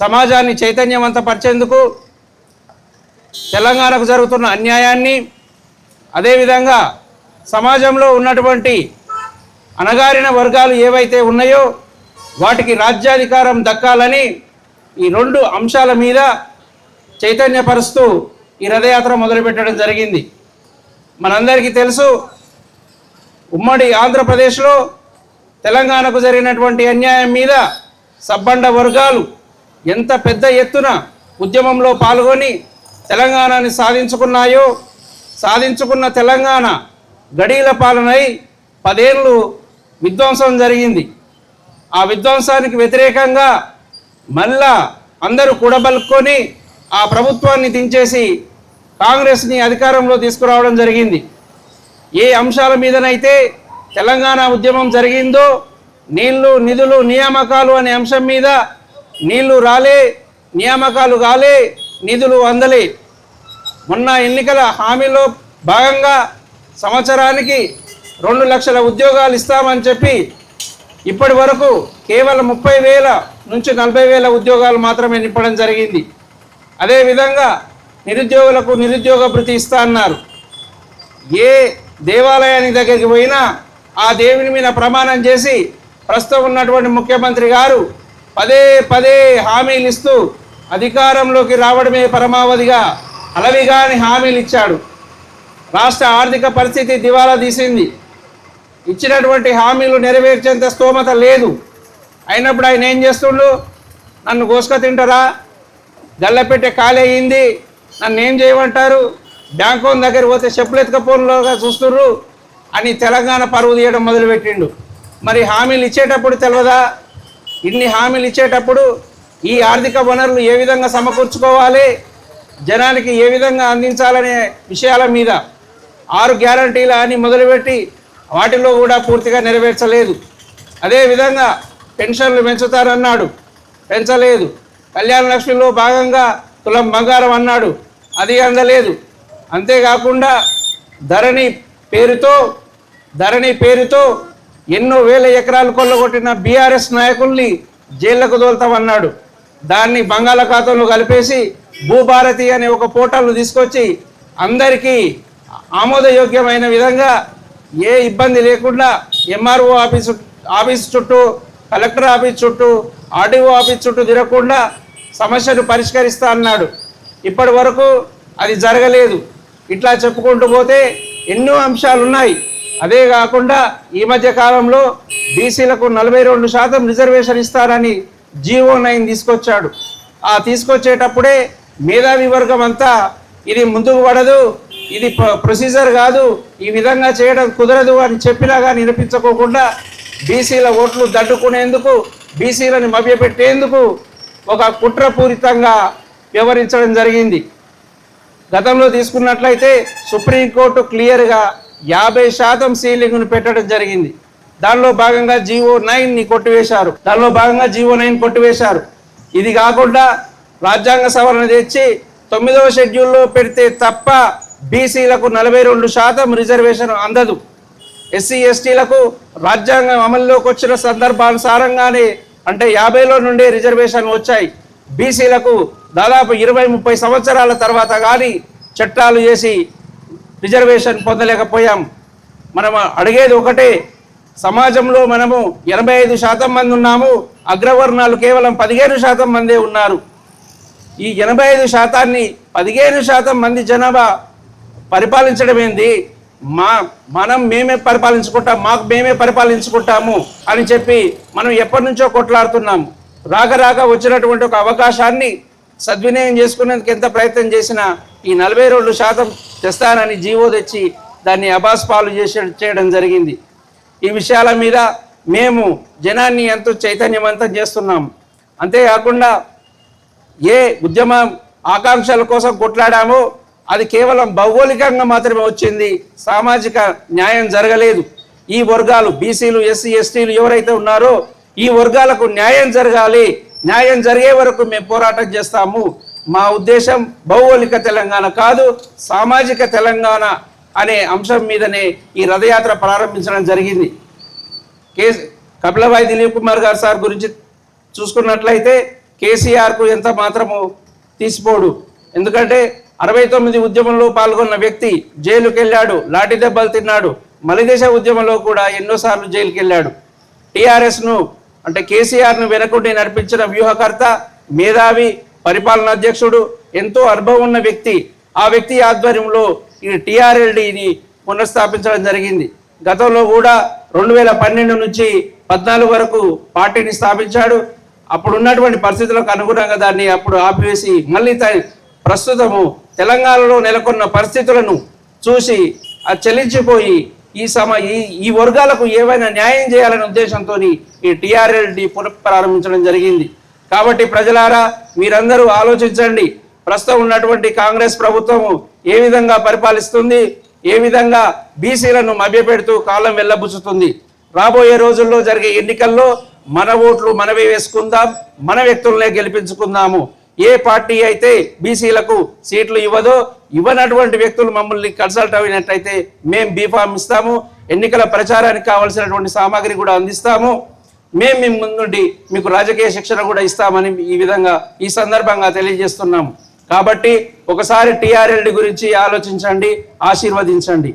సమాజాన్ని చైతన్యవంతపరిచేందుకు తెలంగాణకు జరుగుతున్న అన్యాయాన్ని అదేవిధంగా సమాజంలో ఉన్నటువంటి అణగారిన వర్గాలు ఏవైతే ఉన్నాయో వాటికి రాజ్యాధికారం దక్కాలని ఈ రెండు అంశాల మీద చైతన్యపరుస్తూ ఈ రథయాత్ర మొదలుపెట్టడం జరిగింది. మనందరికీ తెలుసు ఉమ్మడి ఆంధ్రప్రదేశ్లో తెలంగాణకు జరిగినటువంటి అన్యాయం మీద సబ్బండ వర్గాలు ఎంత పెద్ద ఎత్తున ఉద్యమంలో పాల్గొని తెలంగాణని సాధించుకున్నాయో సాధించుకున్న తెలంగాణ గడీల పాలనై పదేళ్ళు విధ్వంసం జరిగింది. ఆ విధ్వంసానికి వ్యతిరేకంగా మళ్ళా అందరూ కూడబలుక్కొని ఆ ప్రభుత్వాన్ని దించేసి కాంగ్రెస్ని అధికారంలో తీసుకురావడం జరిగింది. ఏ అంశాల మీదనైతే తెలంగాణ ఉద్యమం జరిగిందో నీళ్ళు నిధులు నియామకాలు అనే అంశం మీద నీళ్ళు రాలే నియామకాలు కాలే నిధులు అందలే. మొన్న ఎన్నికల హామీలో భాగంగా సంవత్సరానికి రెండు లక్షల ఉద్యోగాలు ఇస్తామని చెప్పి ఇప్పటి వరకు కేవలం ముప్పై వేల నుంచి నలభై వేల ఉద్యోగాలు మాత్రమే నింపడం జరిగింది. అదేవిధంగా నిరుద్యోగులకు నిరుద్యోగ భృతి ఇస్తా అన్నారు. ఏ దేవాలయానికి దగ్గరికి పోయినా ఆ దేవుని మీద ప్రమాణం చేసి ప్రస్తుతం ఉన్నటువంటి ముఖ్యమంత్రి గారు పదే పదే హామీలు ఇస్తూ అధికారంలోకి రావడమే పరమావధిగా అలవిగాని హామీలు ఇచ్చాడు. రాష్ట్ర ఆర్థిక పరిస్థితి దివాలా తీసింది. ఇచ్చినటువంటి హామీలు నెరవేర్చేంత స్తోమత లేదు. అయినప్పుడు ఆయన ఏం చేస్తుండు? నన్ను కోసుక తింటారా? దళ్ళపెట్టే ఖాళీ అయ్యింది నన్ను ఏం చేయమంటారు? బ్యాంకు దగ్గర పోతే చెప్పులు ఎత్తుకపోనులోగా చూస్తుర్రు అని తెలంగాణ పరువు తీయడం మొదలుపెట్టిండు. మరి హామీలు ఇచ్చేటప్పుడు తెలియదా ఇన్ని హామీలు ఇచ్చేటప్పుడు ఈ ఆర్థిక వనరులు ఏ విధంగా సమకూర్చుకోవాలి? జనానికి ఏ విధంగా అందించాలనే విషయాల మీద ఆరు గ్యారంటీల అని మొదలుపెట్టి వాటిలో కూడా పూర్తిగా నెరవేర్చలేదు. అదేవిధంగా పెన్షన్లు పెంచుతారన్నాడు. పెంచలేదు. కళ్యాణ లక్ష్మిలో భాగంగా తులం బంగారం అన్నాడు. అది అందలేదు. అంతేకాకుండా ధరణి పేరుతో ధరణి పేరుతో ఎన్నో వేల ఎకరాలు కొల్లగొట్టిన బీఆర్ఎస్ నాయకుల్ని జైళ్ళకు దోల్తామన్నాడు దాన్ని బంగాళాఖాతంలో కలిపేసి భూభారతి అనే ఒక పోర్టల్ను తీసుకొచ్చి అందరికీ ఆమోదయోగ్యమైన విధంగా ఏ ఇబ్బంది లేకుండా ఎంఆర్ఓ ఆఫీసు ఆఫీస్ చుట్టూ కలెక్టర్ ఆఫీస్ చుట్టూ ఆర్డీఓ ఆఫీస్ చుట్టూ తిరగకుండా సమస్యను పరిష్కరిస్తా అన్నాడు. ఇప్పటి వరకు అది జరగలేదు. ఇట్లా చెప్పుకుంటూ పోతే ఎన్నో అంశాలు ఉన్నాయి అదే కాకుండా ఈ మధ్య కాలంలో బీసీలకు నలభై రెండు శాతం రిజర్వేషన్ ఇస్తారని జీవో నైన్ తీసుకొచ్చాడు. ఆ తీసుకొచ్చేటప్పుడే మేధావి వర్గం అంతా ఇది ముందుకు పడదు ఇది ప్రొసీజర్ కాదు ఈ విధంగా చేయడం కుదరదు అని చెప్పిలాగా నిరూపించుకోకుండా బీసీల ఓట్లు దడ్డుకునేందుకు బీసీలను మభ్యపెట్టేందుకు ఒక కుట్రపూరితంగా వ్యవహరించడం జరిగింది. గతంలో తీసుకున్నట్లయితే సుప్రీంకోర్టు క్లియర్గా యాభై శాతం సీలింగ్ను పెట్టడం జరిగింది. దానిలో భాగంగా జీవో నైన్ని కొట్టివేశారు. దానిలో భాగంగా జీవో నైన్ కొట్టివేశారు. ఇది కాకుండా రాజ్యాంగ సవరణ తెచ్చి తొమ్మిదవ షెడ్యూల్లో పెడితే తప్ప బీసీలకు నలభై రెండు శాతం రిజర్వేషన్ అందదు. ఎస్సీ ఎస్టీలకు రాజ్యాంగం అమల్లోకి వచ్చిన సందర్భానుసారంగానే అంటే యాభైలో నుండే రిజర్వేషన్ వచ్చాయి. బీసీలకు దాదాపు ఇరవై ముప్పై సంవత్సరాల తర్వాత కానీ చట్టాలు చేసి రిజర్వేషన్ పొందలేకపోయాం. మనం అడిగేది ఒకటే సమాజంలో మనము ఎనభై ఐదు శాతం మంది ఉన్నాము అగ్రవర్ణాలు కేవలం పదిహేను శాతం మందే ఉన్నారు. ఈ ఎనభై ఐదు శాతాన్ని పదిహేను శాతం మంది జనాభా పరిపాలించడం ఏంది? మా మనం మేమే పరిపాలించుకుంటాం మాకు మేమే పరిపాలించుకుంటాము అని చెప్పి మనం ఎప్పటి నుంచో కొట్లాడుతున్నాము రాక రాక వచ్చినటువంటి ఒక అవకాశాన్ని సద్వినియోగం చేసుకునేందుకు ఎంత ప్రయత్నం చేసినా ఈ నలభై రెండు శాతం తెస్తానని జీవో తెచ్చి దాన్ని అబాస్ పాలు చేసే చేయడం జరిగింది. ఈ విషయాల మీద మేము జనాన్ని ఎంతో చైతన్యవంతం చేస్తున్నాం. అంతేకాకుండా ఏ ఉద్యమ ఆకాంక్షల కోసం కొట్లాడామో అది కేవలం భౌగోళికంగా మాత్రమే వచ్చింది. సామాజిక న్యాయం జరగలేదు. ఈ వర్గాలు బీసీలు ఎస్సీ ఎస్టీలు ఎవరైతే ఉన్నారో ఈ వర్గాలకు న్యాయం జరగాలి. న్యాయం జరిగే వరకు మేము పోరాటం చేస్తాము. మా ఉద్దేశం భౌగోళిక తెలంగాణ కాదు సామాజిక తెలంగాణ అనే అంశం మీదనే ఈ రథయాత్ర ప్రారంభించడం జరిగింది. కే కపిలభాయ్ దిలీప్ కుమార్ గారు సార్ గురించి చూసుకున్నట్లయితే కేసీఆర్కు ఎంత మాత్రము తీసిపోడు. ఎందుకంటే అరవై తొమ్మిది ఉద్యమంలో పాల్గొన్న వ్యక్తి జైలుకి వెళ్ళాడు లాఠీ దెబ్బలు తిన్నాడు. మలిదేశ ఉద్యమంలో కూడా ఎన్నోసార్లు జైలుకి వెళ్ళాడు టీఆర్ఎస్ను అంటే కేసీఆర్ను వెనకుండి నడిపించిన వ్యూహకర్త మేధావి పరిపాలన అధ్యక్షుడు ఎంతో అనుభవం ఉన్న వ్యక్తి. ఆ వ్యక్తి ఆధ్వర్యంలో ఈ టీఆర్ఎల్డిని పునఃస్థాపించడం జరిగింది. గతంలో కూడా రెండు వేల పన్నెండు నుంచి పద్నాలుగు వరకు పార్టీని స్థాపించాడు. అప్పుడు ఉన్నటువంటి పరిస్థితులకు అనుగుణంగా దాన్ని అప్పుడు ఆపివేసి మళ్ళీ త- ప్రస్తుతము తెలంగాణలో నెలకొన్న పరిస్థితులను చూసి అది చెల్లించిపోయి ఈ సమ ఈ ఈ వర్గాలకు ఏవైనా న్యాయం చేయాలనే ఉద్దేశంతో ఈ టీఆర్ఎల్డి పునఃప్రారంభించడం జరిగింది. కాబట్టి ప్రజలారా మీరందరూ ఆలోచించండి. ప్రస్తుతం ఉన్నటువంటి కాంగ్రెస్ ప్రభుత్వము ఏ విధంగా పరిపాలిస్తుంది? ఏ విధంగా బీసీలను మభ్యపెడుతూ కాలం వెళ్ళబుచ్చుతుంది? రాబోయే రోజుల్లో జరిగే ఎన్నికల్లో మన ఓట్లు మనమే వేసుకుందాం మన వ్యక్తులనే గెలిపించుకుందాము. ఏ పార్టీ అయితే బీసీలకు సీట్లు ఇవ్వదో ఇవ్వనటువంటి వ్యక్తులు మమ్మల్ని కన్సల్ట్ అయినట్టయితే మేము బీఫామ్ ఇస్తాము ఎన్నికల ప్రచారానికి కావలసినటువంటి సామాగ్రి కూడా అందిస్తాము. మేము మీ ముందుండి మీకు రాజకీయ శిక్షణ కూడా ఇస్తామని ఈ విధంగా ఈ సందర్భంగా తెలియజేస్తున్నాము. కాబట్టి ఒకసారి టీఆర్ఎల్డి గురించి ఆలోచించండి ఆశీర్వదించండి.